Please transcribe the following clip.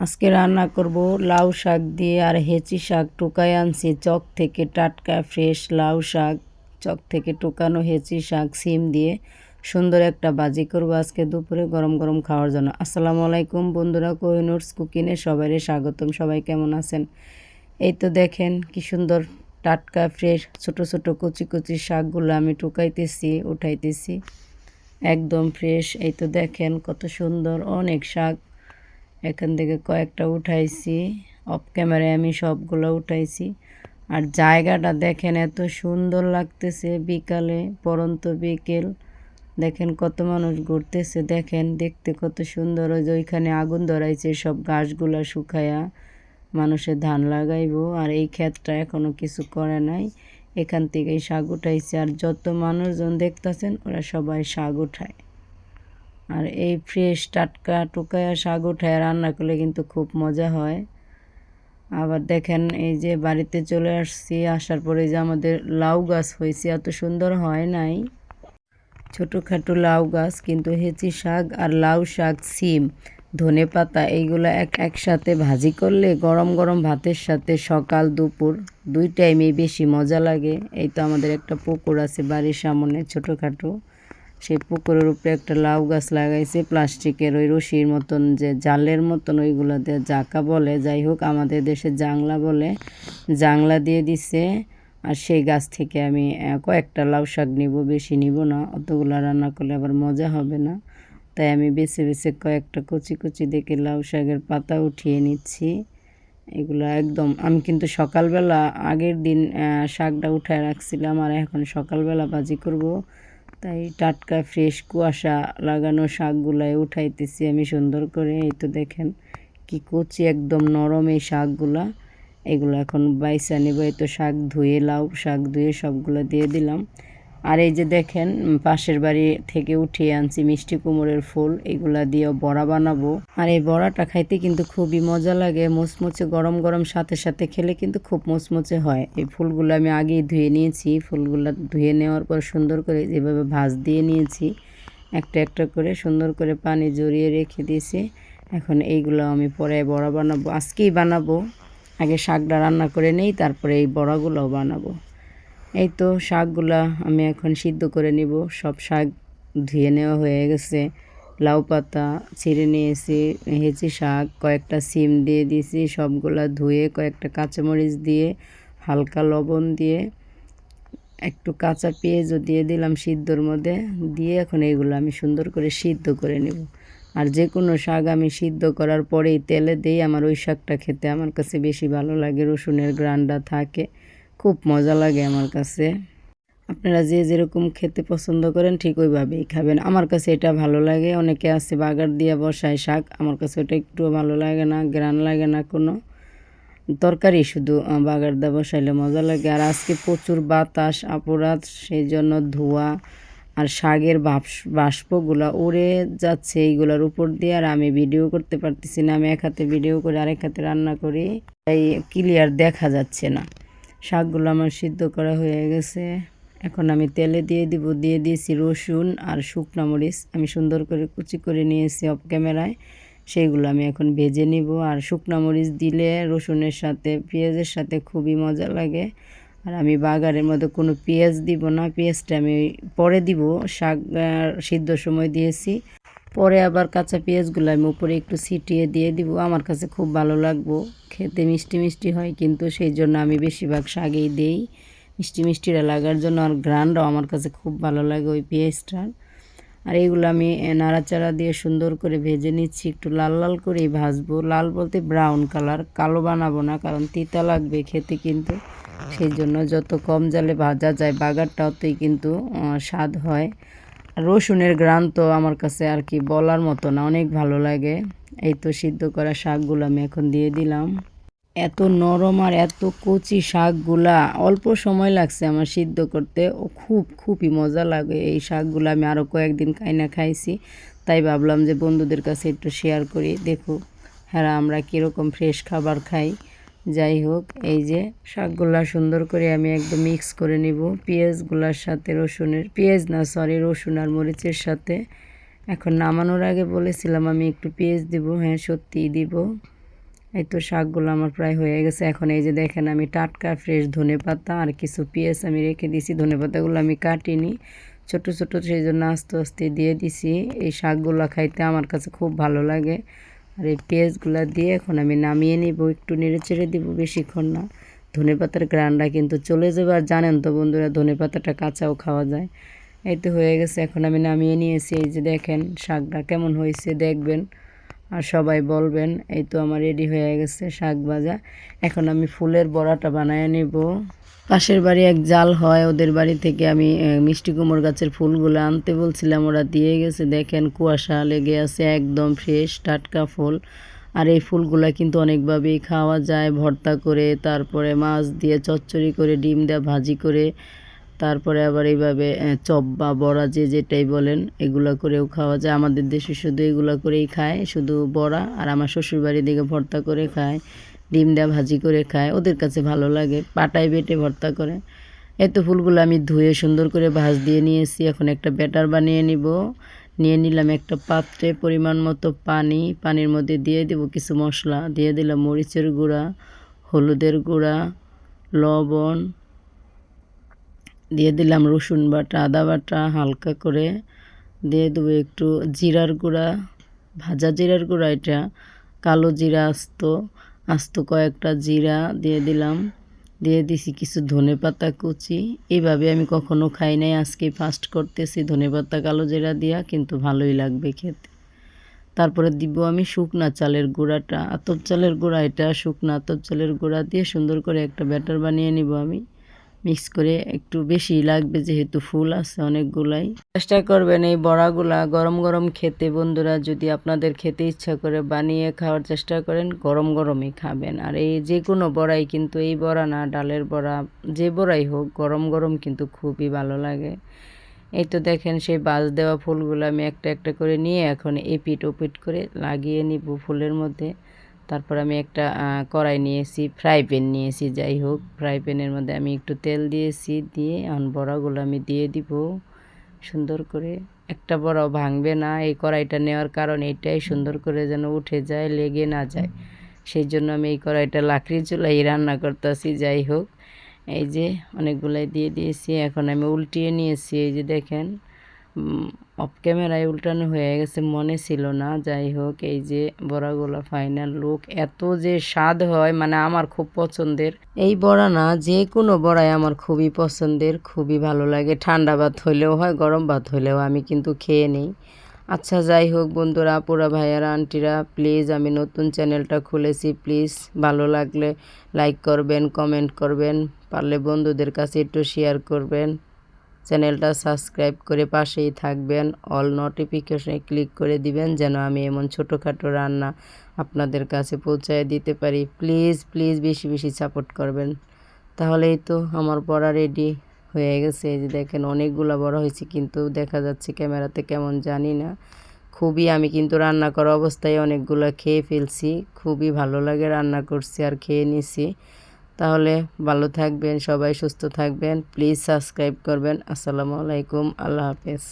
আজকে রান্না করব লাউ শাক দিয়ে আর হেঁচি শাক টুকাই আনছি। চক থেকে টাটকা ফ্রেশ লাউ শাক, চক থেকে টুকানো হেঁচি শাক, সিম দিয়ে সুন্দর একটা বাজি করব আজকে দুপুরে গরম গরম খাওয়ার জন্য। আসসালামু আলাইকুম বন্ধুরা, কোহিনুরস কুকিনে সবাই স্বাগতম। সবাই কেমন আছেন? এই তো দেখেন কি সুন্দর টাটকা ফ্রেশ ছোট ছোট কুচি কুচি শাকগুলো আমি টুকাইতেছি, উঠাইতেছি। একদম ফ্রেশ। এই তো দেখেন কত সুন্দর অনেক শাক। এখান থেকে কয়েকটা উঠাইছি। অফ ক্যামেরায় আমি সবগুলো উঠাইছি। আর জায়গাটা দেখেন এত সুন্দর লাগতেছে বিকালে, পরন্ত বিকেল। দেখেন কত মানুষ ঘুরতেছে, দেখেন দেখতে কত সুন্দর। ওই যে ওইখানে আগুন ধরাইছে, সব গাছগুলা শুকায়া মানুষের ধান লাগাইবো। আর এই ক্ষেতটা এখনও কিছু করে নাই। এখান থেকেই শাক উঠাইছে। আর যত মানুষজন দেখতেছেন, ওরা সবাই শাক উঠায়। আর এই ফ্রেশ টাটকা টুকায়া শাক উঠায় রান্না করলে কিন্তু খুব মজা হয়। আবার দেখেন এই যে বাড়িতে চলে আসছি, আসার পরে যে আমাদের লাউ গাছ হয়েছে, এত সুন্দর হয় নাই। ছোটোখাটো লাউ গাছ, কিন্তু হেঁচি শাক আর লাউ শাক, সিম, ধনে পাতা, এইগুলো এক একসাথে ভাজি করলে গরম গরম ভাতের সাথে সকাল, দুপুর, দুই টাইমেই বেশি মজা লাগে। এই তো আমাদের একটা পুকুর আছে বাড়ির সামনে, ছোটোখাটো। সেই পুকুরের উপরে একটা লাউ গাছ লাগাইছে, প্লাস্টিকের ওই রশির মতন যে জালের মতন ওইগুলো দিয়ে জাকা বলে। যাই হোক, আমাদের দেশে জাংলা বলে। জাংলা দিয়ে দিছে, আর সেই গাছ থেকে আমি কয়েকটা লাউ শাক নিব, বেশি নিব না। অতগুলো রান্না করলে আবার মজা হবে না। তাই আমি বেছে বেছে কয়েকটা কচি কচি দেখে লাউ শাকের পাতা উঠিয়ে নিচ্ছি। এগুলো একদম, আমি কিন্তু সকালবেলা আগের দিন শাকটা উঠায় রাখছিলাম, আর এখন সকালবেলা বাজি করব। তাই টাটকা ফ্রেশ কুয়াশা লাগানো শাকগুলাই উঠাইতেছি আমি সুন্দর করে, এই তো দেখেন কি কচি একদম নরম এই শাকগুলা। এগুলো এখন বাইসা নেব, এই তো শাক ধুয়ে, লাউ শাক ধুয়ে সবগুলো দিয়ে দিলাম। আর এই যে দেখেন পাশের বাড়ি থেকে উঠিয়ে আনছি মিষ্টি কুমড়ের ফুল, এগুলা দিয়ে বড়া বানাবো। আর এই বড়াটা খাইতে কিন্তু খুবই মজা লাগে, মুচমুচে, গরম গরম, সাথে সাথে খেলে কিন্তু খুব মুচমুচে হয়। এই ফুলগুলো আমি আগেই ধুয়ে নিয়েছি, ফুলগুলো ধুয়ে নেওয়ার পর সুন্দর করে যেভাবে ভাজ দিয়ে নিয়েছি, একটা একটা করে সুন্দর করে পানি জড়িয়ে রেখে দিয়েছি। এখন এইগুলো আমি পরে বড়া বানাবো, আজকেই বানাবো। আগে শাকটা রান্না করে নেই, তারপরে এই বড়াগুলোও বানাবো। এই তো শাকগুলা আমি এখন সিদ্ধ করে নিব। সব শাক ধুয়ে নেওয়া হয়ে গেছে। লাউ পাতা ছিঁড়ে নিয়েছি হেঁচি শাক, কয়েকটা সিম দিয়ে দিয়েছি, সবগুলা ধুয়ে কয়েকটা কাঁচামরিচ দিয়ে, হালকা লবণ দিয়ে, একটু কাঁচা পেঁয়াজও দিয়ে দিলাম সিদ্ধর মধ্যে, দিয়ে এখন এইগুলো আমি সুন্দর করে সিদ্ধ করে নেব। আর যে কোনো শাক আমি সিদ্ধ করার পরেই তেলে দিই, আমার ওই শাকটা খেতে আমার কাছে বেশি ভালো লাগে, রসুনের গ্রান্ডা থাকে। খুব মজা লাগে আমার কাছে। আপনারা যে যেরকম খেতে পছন্দ করেন ঠিক ওইভাবেই খাবেন। আমার কাছে এটা ভালো লাগে। অনেকে আছে বাগার দিয়ে বসায় শাক। আমার কাছে ওটা একটু ভালো লাগে না গ্রান লাগে না কোনো। তরকারি শুধু বাগার দা বসাইলে মজা লাগে। আর আজকে প্রচুর বাতাস, আপুরাত, সেই জন্য ধোয়া আর শাকের বাষ্পগুলা উড়ে যাচ্ছে এইগুলোর উপর দিয়ে। আর আমি ভিডিও করতে পারতেছি না। আমি এক হাতে ভিডিও করে আরেক হাতে রান্না করি। তাই ক্লিয়ার দেখা যাচ্ছে না। শাকগুলো আমার সিদ্ধ করা হয়ে গেছে। এখন আমি তেলে দিয়ে দিব, দিয়ে দিয়েছি রসুন আর শুকনো মরিচ। আমি সুন্দর করে কুচি করে নিয়েছি অফ ক্যামেরায়। সেইগুলো আমি এখন ভেজে নিব। আর শুকনো মরিচ দিলে রসুনের সাথে, পেঁয়াজের সাথে খুবই মজা লাগে। আর আমি বাগারের মধ্যে কোনো পেঁয়াজ দিব না। পেঁয়াজটা আমি পরে দিব। শাক সিদ্ধ সময় দিয়েছি। পরে আবার কাঁচা পেঁয়াজগুলো আমি উপরে একটু ছিটিয়ে দিয়ে দিব। আমার কাছে খুব ভালো লাগবো। খেতে মিষ্টি মিষ্টি হয়, কিন্তু সেই জন্য আমি বেশিরভাগ শাকেই দেই। মিষ্টি মিষ্টিটা লাগার জন্য আর গ্রানটাও আমার কাছে খুব ভালো লাগে ওই পেঁয়াজটার। আর এইগুলো আমি নাড়াচাড়া দিয়ে সুন্দর করে ভেজে নিচ্ছি, একটু লাল লাল করেই ভাজবো। লাল বলতে ব্রাউন কালার, কালো বানাবো না, কারণ তিতা লাগবে খেতে কিন্তু। সেই জন্য যত কম জালে ভাজা যায় বাগারটা অতই কিন্তু স্বাদ হয়। রসুনের গ্রান তো আমার কাছে আর কি বলার মতো না, অনেক ভালো লাগে। এই তো সিদ্ধ করা শাকগুলো আমি এখন দিয়ে দিলাম। এত নরম আর এত কচি শাকগুলা, অল্প সময় লাগছে আমার সিদ্ধ করতে। ও খুব, খুবই মজা লাগে। এই শাকগুলো আমি আরও কয়েকদিন খাইনা খাইছি। তাই ভাবলাম যে বন্ধুদের কাছে একটু শেয়ার করি। দেখো হ্যাঁ আমরা কীরকম ফ্রেশ খাবার খাই। যাই হোক, এই যে শাকগুলা সুন্দর করে আমি একদম মিক্স করে নিব। পেঁয়াজগুলার সাথে রসুনের, পেঁয়াজ না সরি রসুন আর মরিচের সাথে। এখন নামানোর আগে বলেছিলাম আমি একটু পেঁয়াজ দিব হ্যাঁ সত্যিই দিব। এই তো শাকগুলো আমার প্রায় হয়ে গেছে। এখন এই যে দেখেন আমি টাটকা ফ্রেশ ধনে পাতা আর কিছু পেঁয়াজ আমি রেখে দিছি ধনে পাতাগুলো আমি কাটিনি। ছোট ছোট সেই জন্য আস্তে আস্তে দিয়ে দিছি। এই শাকগুলো খাইতে আমার কাছে খুব ভালো লাগে। আর এই পেঁয়াজগুলো দিয়ে এখন আমি নামিয়ে নিব, একটু নেড়ে চেড়ে দিব বেশিক্ষণ না। ধনে পাতার গ্রানটা কিন্তু চলে যাবে আর জানেন তো বন্ধুরা, ধনে পাতাটা কাঁচাও খাওয়া যায়। এই তো হয়ে গেছে, এখন আমি নামিয়ে নিয়েছি, এই যে দেখেন শাকটা কেমন হয়েছে, দেখবেন আর সবাই বলবেন, এই তো আমার রেডি হয়ে গেছে শাক ভাজা। এখন আমি ফুলের বড়াটা বানিয়ে নেব। পাশের বাড়ি এক জাল হয়, ওদের বাড়ি থেকে আমি মিষ্টি কুমড় গাছের ফুলগুলো আনতে বলছিলাম, ওরা দিয়ে গেছে, দেখেন কুয়াশা লেগে আছে, একদম ফ্রেশ টাটকা ফুল। আর এই ফুলগুলা কিন্তু অনেকভাবেই খাওয়া যায়, ভর্তা করে, তারপরে মাছ দিয়ে চচ্চড়ি করে, ডিম দেওয়া ভাজি করে, তারপরে আবার এইভাবে চপ বা বড়া যে যেটাই বলেন, এগুলো করেও খাওয়া যায়। আমাদের দেশে শুধু এগুলো করেই খায়, শুধু বড়া, আর আমার শ্বশুরবাড়ির দিকে ভর্তা করে খায়। ডিম দেওয়া ভাজি করে খায়, ওদের কাছে ভালো লাগে। পাটায় বেটে ভর্তা করে। এত ফুলগুলো আমি ধুয়ে সুন্দর করে ভাজ দিয়ে নিয়েছি। এখন একটা ব্যাটার বানিয়ে নিব। নিয়ে নিলাম একটা পাত্রে পরিমাণ মতো পানি। পানির মধ্যে দিয়ে দেব কিছু মশলা। দিয়ে দিলাম মরিচের গুঁড়া, হলুদের গুঁড়া, লবণ। দিয়ে দিলাম রসুন বাটা, আদা বাটা হালকা করে। দিয়ে দেবো একটু জিরার গুঁড়া। ভাজা জিরার গুঁড়া এটা। কালো জিরা আস্ত। আস্ত কয়েকটা জিরা দিয়ে দিলাম। দিয়ে দিছি কিছু ধনে পাতা কুচি। এইভাবে আমি কখনো খাই নাই। আজকে ফার্স্ট করতেছি ধনে পাতা, কালো জিরা দিয়া, কিন্তু ভালোই লাগবে খেতে। তারপরে দিব আমি শুকনা চালের গুঁড়াটা। আতপ চালের গুঁড়া, এটা শুকনা আতপ চালের গুঁড়া দিয়ে সুন্দর করে একটা ব্যাটার বানিয়ে নিব আমি। মিক্স করে একটু বেশি লাগবে যেহেতু ফুল আছে অনেকগুলাই। চেষ্টা করবেন এই বড়াগুলা গরম গরম খেতে। বন্ধুরা, যদি আপনাদের খেতে ইচ্ছা করে বানিয়ে খাওয়ার চেষ্টা করেন, গরম গরমই খাবেন। আর এই যে কোনো বড়াই কিন্তু এই বড়া না, ডালের বড়া, যে বড়াই হোক, গরম গরম কিন্তু খুবই ভালো লাগে। এই তো দেখেন সেই বাজ দেওয়া ফুলগুলো আমি একটা একটা করে নিয়ে এখন এপিট ওপিট করে লাগিয়ে নিব ফুলের মধ্যে। তারপর আমি একটা কড়াই নিয়েছি, ফ্রাই প্যান নিয়েছি, যাই হোক। ফ্রাই প্যানের মধ্যে আমি একটু তেল দিয়েছি, দিয়ে এখন বড়াগুলো আমি দিয়ে দিব সুন্দর করে। একটা বড়াও ভাঙবে না, এই কড়াইটা নেওয়ার কারণ এটাই সুন্দর করে যেন উঠে যায়, লেগে না যায়। সেই জন্য আমি এই কড়াইটা লাকড়ি চুলাই রান্না করতেছি, যাই হোক। এই যে অনেকগুলাই দিয়ে দিয়েছি, এখন আমি উল্টিয়ে নিয়েছি, এই যে দেখেন। অফ ক্যামেরায় উল্টানো হয়ে গেছে, মনে ছিল না। যাই হোক, এই যে বড়াগুলো ফাইনাল লুক এত যে স্বাদ হয় মানে আমার খুব পছন্দের। এই বড়া না, যে কোনো বড়াই আমার খুবই পছন্দের, খুবই ভালো লাগে। ঠান্ডা ভাত হইলেও হয়, গরম ভাত হইলেও আমি কিন্তু খেয়ে নিই। আচ্ছা যাই হোক বন্ধুরা পুরা ভাইয়ারা, আন্টিরা প্লিজ আমি নতুন চ্যানেলটা খুলেছি। প্লিজ ভালো লাগলে লাইক করবেন কমেন্ট করবেন। পারলে বন্ধুদের কাছে একটু শেয়ার করবেন। চ্যানেলটা সাবস্ক্রাইব করে পাশেই থাকবেন। অল নোটিফিকেশনে ক্লিক করে দিবেন যেন আমি এমন ছোটোখাটো রান্না আপনাদের কাছে পৌঁছায় দিতে পারি। প্লিজ প্লিজ বেশি বেশি সাপোর্ট করবেন। তাহলেই তো আমার পড়া রেডি হয়ে গেছে। যে দেখেন, অনেকগুলো বড় হয়েছে, কিন্তু দেখা যাচ্ছে ক্যামেরাতে কেমন জানি না। খুবই আমি কিন্তু রান্না করা অবস্থায় অনেকগুলো খেয়ে ফেলছি। খুবই ভালো লাগে রান্না করছি আর খেয়ে নিছি। তাহলে ভালো থাকবেন সবাই সুস্থ থাকবেন। প্লিজ সাবস্ক্রাইব করবেন। আসসালামু আলাইকুম। আল্লাহ হাফেজ।